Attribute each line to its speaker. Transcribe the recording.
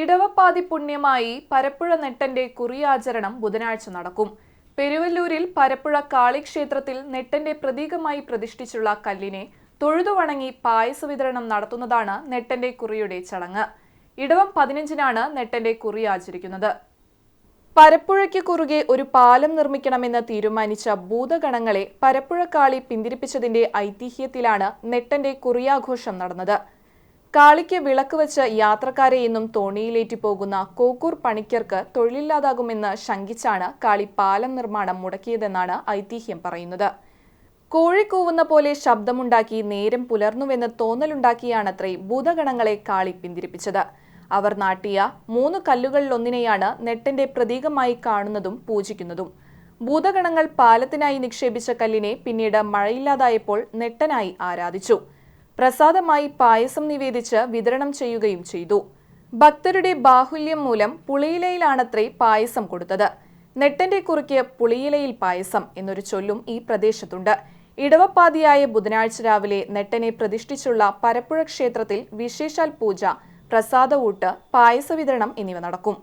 Speaker 1: ഇടവപ്പാതി പുണ്യമായി പരപ്പുഴ നെട്ടന്റെ കുറിയാചരണം ബുധനാഴ്ച നടക്കും. പെരുവല്ലൂരിൽ പരപ്പുഴ കാളിക്ഷേത്രത്തിൽ നെട്ടന്റെ പ്രതീകമായി പ്രതിഷ്ഠിച്ചുള്ള കല്ലിനെ തൊഴുതുവണങ്ങി പായസ വിതരണം നടത്തുന്നതാണ് നെട്ടന്റെ കുറിയുടെ ചടങ്ങ്. ഇടവം പതിനഞ്ചിനാണ് നെട്ടന്റെ കുറി ആചരിക്കുന്നത്. പരപ്പുഴയ്ക്ക് കുറുകെ ഒരു പാലം നിർമ്മിക്കണമെന്ന് തീരുമാനിച്ച ഭൂതഗണങ്ങളെ പരപ്പുഴക്കാളി പിന്തിരിപ്പിച്ചതിന്റെ ഐതിഹ്യത്തിലാണ് നെട്ടന്റെ കുറിയാഘോഷം നടന്നത്. കാളിക്ക് വിളക്ക് വെച്ച് യാത്രക്കാരെ ഇന്നും തോണിയിലേറ്റി പോകുന്ന കോക്കൂർ പണിക്കർക്ക് തൊഴിലില്ലാതാകുമെന്ന് ശങ്കിച്ചാണ് കാളി പാലം നിർമ്മാണം മുടക്കിയതെന്നാണ് ഐതിഹ്യം പറയുന്നത്. കോഴിക്കൂവുന്ന പോലെ ശബ്ദമുണ്ടാക്കി നേരം പുലർന്നുവെന്ന് തോന്നലുണ്ടാക്കിയാണത്രേ ഭൂതഗണങ്ങളെ കാളി പിന്തിരിപ്പിച്ചത്. അവർ നാട്ടിയ മൂന്ന് കല്ലുകളിലൊന്നിനെയാണ് നെട്ടന്റെ പ്രതീകമായി കാണുന്നതും പൂജിക്കുന്നതും. ഭൂതഗണങ്ങൾ പാലത്തിനായി നിക്ഷേപിച്ച കല്ലിനെ പിന്നീട് മഴയില്ലാതായപ്പോൾ നെട്ടനായി ആരാധിച്ചു. പ്രസാദമായി പായസം നിവേദിച്ച് വിതരണം ചെയ്യുകയും ചെയ്തു. ഭക്തരുടെ ബാഹുല്യം മൂലം പുളിയിലയിലാണത്രേ പായസം കൊടുത്തത്. നെട്ടന്റെ കുറുക്കിയ പുളിയിലയിൽ പായസം എന്നൊരു ചൊല്ലും ഈ പ്രദേശത്തുണ്ട്. ഇടവപ്പാതിയായ ബുധനാഴ്ച രാവിലെ നെട്ടനെ പ്രതിഷ്ഠിച്ചുള്ള പരപ്പുഴ ക്ഷേത്രത്തിൽ വിശേഷാൽ പൂജ പ്രസാദ ഊട്ട് പായസ വിതരണം എന്നിവ നടക്കും.